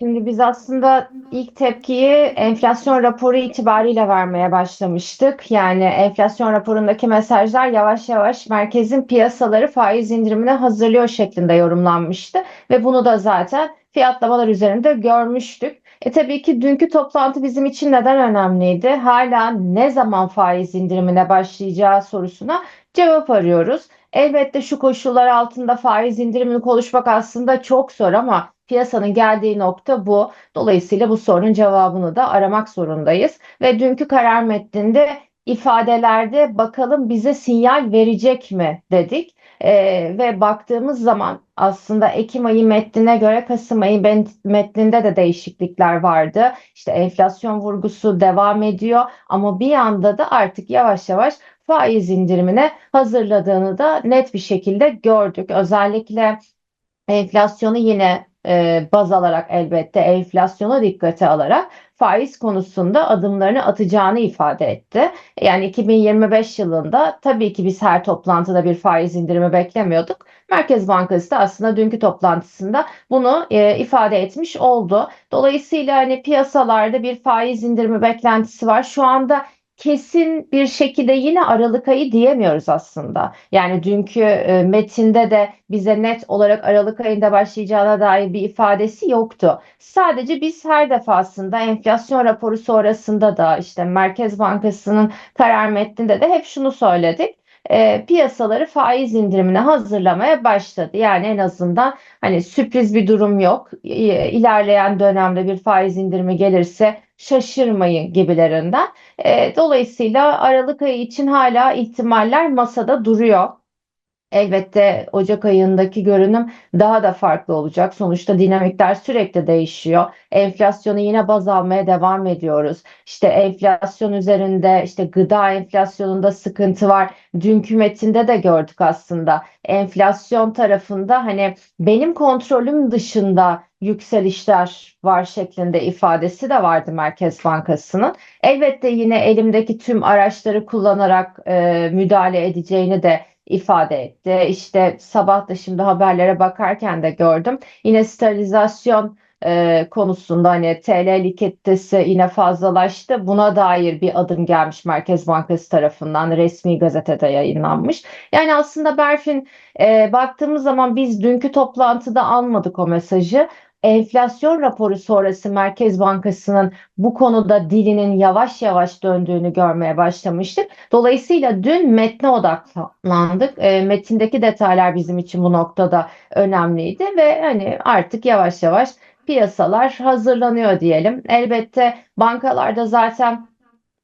Şimdi biz aslında ilk tepkiyi enflasyon raporu itibariyle vermeye başlamıştık. Yani enflasyon raporundaki mesajlar yavaş yavaş merkezin piyasaları faiz indirimine hazırlıyor şeklinde yorumlanmıştı. Ve bunu da zaten fiyatlamalar üzerinde görmüştük. E tabii ki dünkü toplantı bizim için neden önemliydi? Hala ne zaman faiz indirimine başlayacağı sorusuna cevap arıyoruz. Elbette şu koşullar altında faiz indirimini konuşmak aslında çok zor ama piyasanın geldiği nokta bu. Dolayısıyla bu sorunun cevabını da aramak zorundayız. Ve dünkü karar metninde ifadelerde bakalım bize sinyal verecek mi dedik. Ee, ve baktığımız zaman aslında Ekim ayı metnine göre Kasım ayı metninde de değişiklikler vardı. İşte enflasyon vurgusu devam ediyor ama bir yanda da artık yavaş yavaş faiz indirimine hazırladığını da net bir şekilde gördük. Özellikle enflasyonu yine e, baz alarak elbette enflasyona dikkate alarak faiz konusunda adımlarını atacağını ifade etti. Yani 2025 yılında tabii ki biz her toplantıda bir faiz indirimi beklemiyorduk. Merkez Bankası da aslında dünkü toplantısında bunu e, ifade etmiş oldu. Dolayısıyla hani piyasalarda bir faiz indirimi beklentisi var. Şu anda kesin bir şekilde yine Aralık ayı diyemiyoruz aslında. Yani dünkü e, metinde de bize net olarak Aralık ayında başlayacağına dair bir ifadesi yoktu. Sadece biz her defasında enflasyon raporu sonrasında da işte Merkez Bankası'nın karar metninde de hep şunu söyledik e, piyasaları faiz indirimine hazırlamaya başladı. Yani en azından hani sürpriz bir durum yok. İlerleyen dönemde bir faiz indirimi gelirse şaşırmayın gibilerinden. E, dolayısıyla Aralık ayı için hala ihtimaller masada duruyor. Elbette Ocak ayındaki görünüm daha da farklı olacak. Sonuçta dinamikler sürekli değişiyor. Enflasyonu yine baz almaya devam ediyoruz. İşte enflasyon üzerinde işte gıda enflasyonunda sıkıntı var. Dünkü metinde de gördük aslında. Enflasyon tarafında hani benim kontrolüm dışında yükselişler var şeklinde ifadesi de vardı Merkez Bankası'nın. Elbette yine elimdeki tüm araçları kullanarak e, müdahale edeceğini de ifade etti. İşte sabah da şimdi haberlere bakarken de gördüm. Yine sterilizasyon e, konusunda hani TL likiditesi yine fazlalaştı. Buna dair bir adım gelmiş Merkez Bankası tarafından resmi gazetede yayınlanmış. Yani aslında Berfin e, baktığımız zaman biz dünkü toplantıda almadık o mesajı enflasyon raporu sonrası Merkez Bankası'nın bu konuda dilinin yavaş yavaş döndüğünü görmeye başlamıştık. Dolayısıyla dün metne odaklandık. E, metindeki detaylar bizim için bu noktada önemliydi ve hani artık yavaş yavaş piyasalar hazırlanıyor diyelim. Elbette bankalarda zaten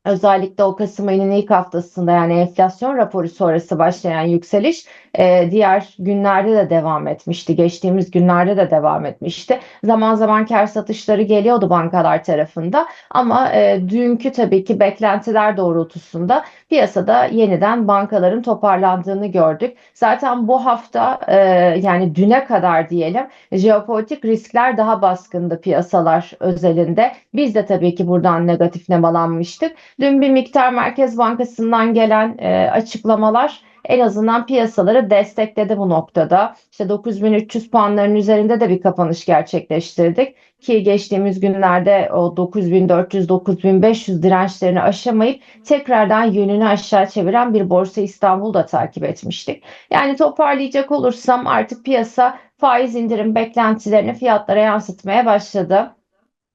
Özellikle o Kasım ayının ilk haftasında yani enflasyon raporu sonrası başlayan yükseliş e, diğer günlerde de devam etmişti. Geçtiğimiz günlerde de devam etmişti. Zaman zaman kar satışları geliyordu bankalar tarafında ama e, dünkü tabii ki beklentiler doğrultusunda piyasada yeniden bankaların toparlandığını gördük. Zaten bu hafta e, yani düne kadar diyelim jeopolitik riskler daha baskındı piyasalar özelinde. Biz de tabii ki buradan negatif nemalanmıştık. Dün bir miktar Merkez Bankası'ndan gelen e, açıklamalar en azından piyasaları destekledi bu noktada. İşte 9300 puanların üzerinde de bir kapanış gerçekleştirdik ki geçtiğimiz günlerde o 9400-9500 dirençlerini aşamayıp tekrardan yönünü aşağı çeviren bir Borsa İstanbul'da takip etmiştik. Yani toparlayacak olursam artık piyasa faiz indirim beklentilerini fiyatlara yansıtmaya başladı.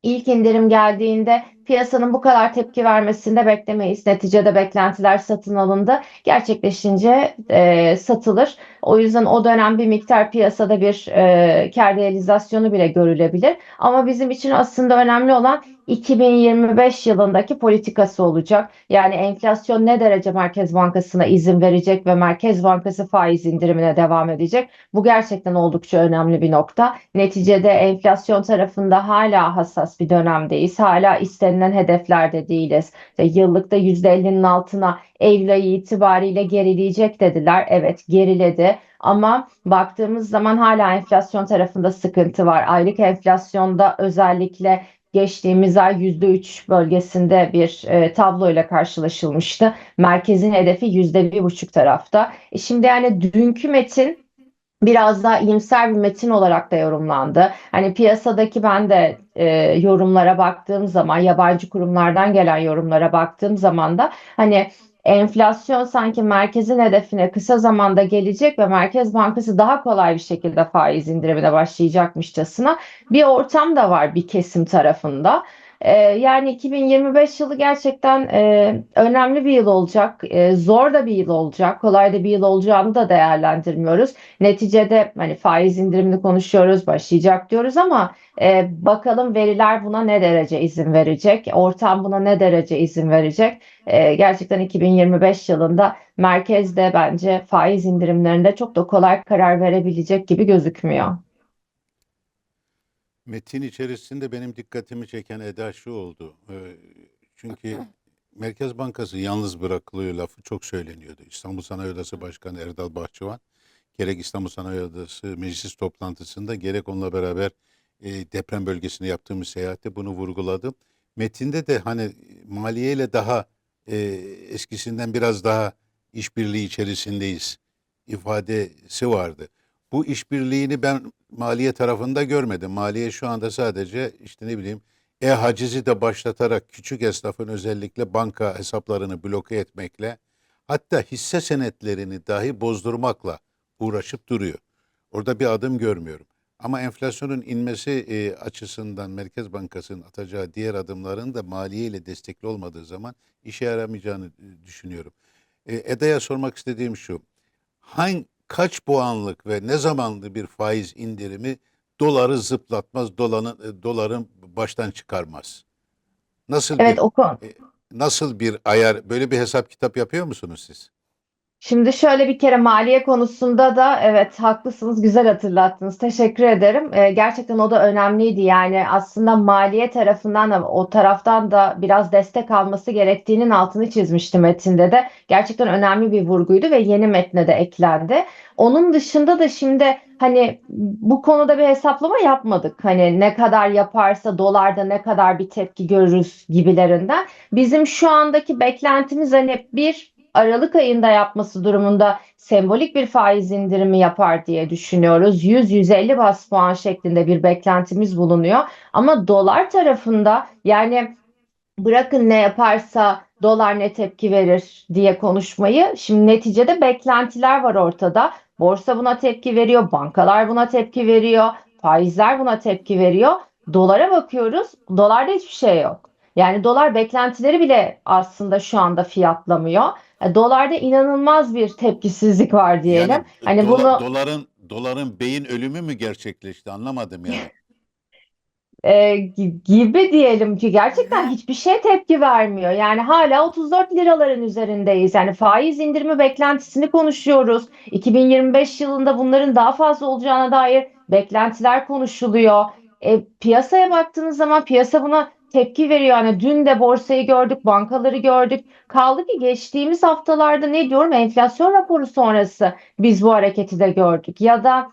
İlk indirim geldiğinde piyasanın bu kadar tepki vermesini de beklemeyiz. Neticede beklentiler satın alındı. Gerçekleşince e, satılır. O yüzden o dönem bir miktar piyasada bir e, kar realizasyonu bile görülebilir. Ama bizim için aslında önemli olan 2025 yılındaki politikası olacak. Yani enflasyon ne derece Merkez Bankası'na izin verecek ve Merkez Bankası faiz indirimine devam edecek. Bu gerçekten oldukça önemli bir nokta. Neticede enflasyon tarafında hala hassas bir dönemdeyiz. Hala istenilen hedeflerde değiliz. İşte yıllıkta %50'nin altına Eylül ayı itibariyle gerileyecek dediler. Evet geriledi. Ama baktığımız zaman hala enflasyon tarafında sıkıntı var. Aylık enflasyonda özellikle geçtiğimiz ay %3 bölgesinde bir e, tabloyla karşılaşılmıştı. Merkezin hedefi %1,5 tarafta. E şimdi yani dünkü metin biraz daha iyimser bir metin olarak da yorumlandı. Hani piyasadaki ben de e, yorumlara baktığım zaman, yabancı kurumlardan gelen yorumlara baktığım zaman da hani enflasyon sanki merkezin hedefine kısa zamanda gelecek ve Merkez Bankası daha kolay bir şekilde faiz indirimine başlayacakmışçasına bir ortam da var bir kesim tarafında. Ee, yani 2025 yılı gerçekten e, önemli bir yıl olacak, e, zor da bir yıl olacak, kolay da bir yıl olacağını da değerlendirmiyoruz. Neticede hani faiz indirimini konuşuyoruz, başlayacak diyoruz ama e, bakalım veriler buna ne derece izin verecek, ortam buna ne derece izin verecek. E, gerçekten 2025 yılında merkezde bence faiz indirimlerinde çok da kolay karar verebilecek gibi gözükmüyor. Metin içerisinde benim dikkatimi çeken eda şu oldu. Ee, çünkü Merkez Bankası yalnız bırakılıyor lafı çok söyleniyordu. İstanbul Sanayi Odası Başkanı Erdal Bahçıvan gerek İstanbul Sanayi Odası meclis toplantısında gerek onunla beraber e, deprem bölgesine yaptığımız seyahatte bunu vurguladım. Metinde de hani maliyeyle daha e, eskisinden biraz daha işbirliği içerisindeyiz ifadesi vardı. Bu işbirliğini ben maliye tarafında görmedim. Maliye şu anda sadece işte ne bileyim e-hacizi de başlatarak küçük esnafın özellikle banka hesaplarını bloke etmekle hatta hisse senetlerini dahi bozdurmakla uğraşıp duruyor. Orada bir adım görmüyorum. Ama enflasyonun inmesi e, açısından Merkez Bankası'nın atacağı diğer adımların da maliye ile destekli olmadığı zaman işe yaramayacağını e, düşünüyorum. E, Eda'ya sormak istediğim şu. Hangi kaç puanlık ve ne zamanlı bir faiz indirimi doları zıplatmaz, doların e, doların baştan çıkarmaz? Nasıl Evet bir o konu. e, nasıl bir ayar böyle bir hesap kitap yapıyor musunuz siz? Şimdi şöyle bir kere maliye konusunda da evet haklısınız güzel hatırlattınız teşekkür ederim. Ee, gerçekten o da önemliydi yani aslında maliye tarafından da o taraftan da biraz destek alması gerektiğinin altını çizmişti metinde de. Gerçekten önemli bir vurguydu ve yeni metne de eklendi. Onun dışında da şimdi hani bu konuda bir hesaplama yapmadık. Hani ne kadar yaparsa dolarda ne kadar bir tepki görürüz gibilerinden. Bizim şu andaki beklentimiz hani bir Aralık ayında yapması durumunda sembolik bir faiz indirimi yapar diye düşünüyoruz. 100-150 bas puan şeklinde bir beklentimiz bulunuyor. Ama dolar tarafında yani bırakın ne yaparsa dolar ne tepki verir diye konuşmayı. Şimdi neticede beklentiler var ortada. Borsa buna tepki veriyor, bankalar buna tepki veriyor, faizler buna tepki veriyor. Dolara bakıyoruz, dolarda hiçbir şey yok. Yani dolar beklentileri bile aslında şu anda fiyatlamıyor. E, Dolarda inanılmaz bir tepkisizlik var diyelim. Yani Hani dola- bunu doların doların beyin ölümü mü gerçekleşti? Anlamadım yani. e, gi- gibi diyelim ki gerçekten hiçbir şey tepki vermiyor. Yani hala 34 liraların üzerindeyiz. Yani faiz indirimi beklentisini konuşuyoruz. 2025 yılında bunların daha fazla olacağına dair beklentiler konuşuluyor. E, piyasaya baktığınız zaman piyasa buna tepki veriyor. Yani dün de borsayı gördük, bankaları gördük. Kaldı ki geçtiğimiz haftalarda ne diyorum enflasyon raporu sonrası biz bu hareketi de gördük. Ya da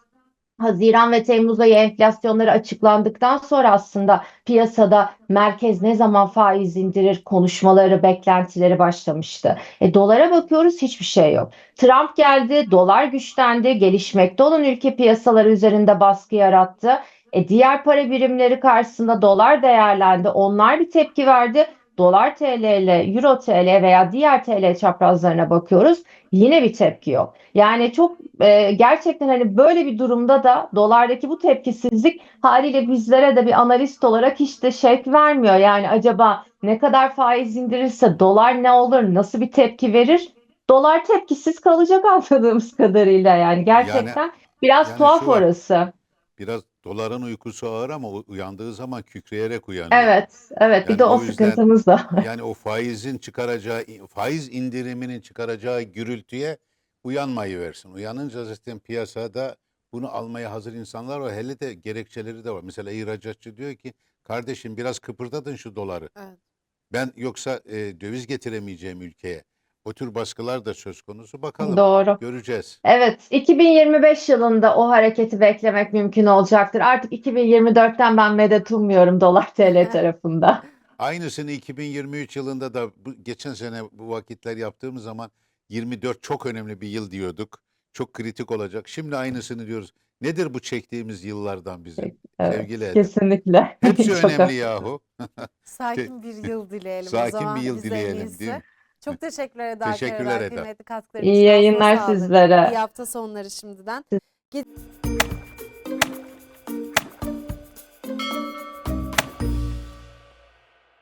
Haziran ve Temmuz ayı enflasyonları açıklandıktan sonra aslında piyasada merkez ne zaman faiz indirir konuşmaları, beklentileri başlamıştı. E, dolara bakıyoruz hiçbir şey yok. Trump geldi, dolar güçlendi, gelişmekte olan ülke piyasaları üzerinde baskı yarattı. E, diğer para birimleri karşısında dolar değerlendi, onlar bir tepki verdi. Dolar TL ile Euro TL veya diğer TL çaprazlarına bakıyoruz. Yine bir tepki yok. Yani çok e, gerçekten hani böyle bir durumda da dolardaki bu tepkisizlik haliyle bizlere de bir analist olarak hiç de şevk vermiyor. Yani acaba ne kadar faiz indirirse dolar ne olur, nasıl bir tepki verir? Dolar tepkisiz kalacak anladığımız kadarıyla yani gerçekten biraz yani tuhaf orası. Biraz doların uykusu ağır ama uyandığı zaman kükreyerek uyanıyor. Evet, evet bir Yani de o o sıkıntımız da. Yani o faizin çıkaracağı, faiz indiriminin çıkaracağı gürültüye uyanmayı versin. Uyanınca zaten piyasada bunu almaya hazır insanlar var. Hele de gerekçeleri de var. Mesela ihracatçı diyor ki kardeşim biraz kıpırdadın şu doları. Evet. Ben yoksa e, döviz getiremeyeceğim ülkeye. O tür baskılar da söz konusu. Bakalım Doğru. göreceğiz. Evet, 2025 yılında o hareketi beklemek mümkün olacaktır. Artık 2024'ten ben medet ummuyorum dolar TL tarafında. Aynısını 2023 yılında da bu, geçen sene bu vakitler yaptığımız zaman 24 çok önemli bir yıl diyorduk. Çok kritik olacak. Şimdi aynısını diyoruz. Nedir bu çektiğimiz yıllardan bizim? Evet, Sevgili Eda. Kesinlikle. Hepsi Çok önemli yahu. Sakin bir yıl dileyelim. o zaman. Sakin bir yıl dileyelim. Değil mi? Çok teşekkür ederim. Teşekkürler Eda. Kıymetli. İyi yayınlar sizlere. İyi hafta sonları şimdiden. Siz...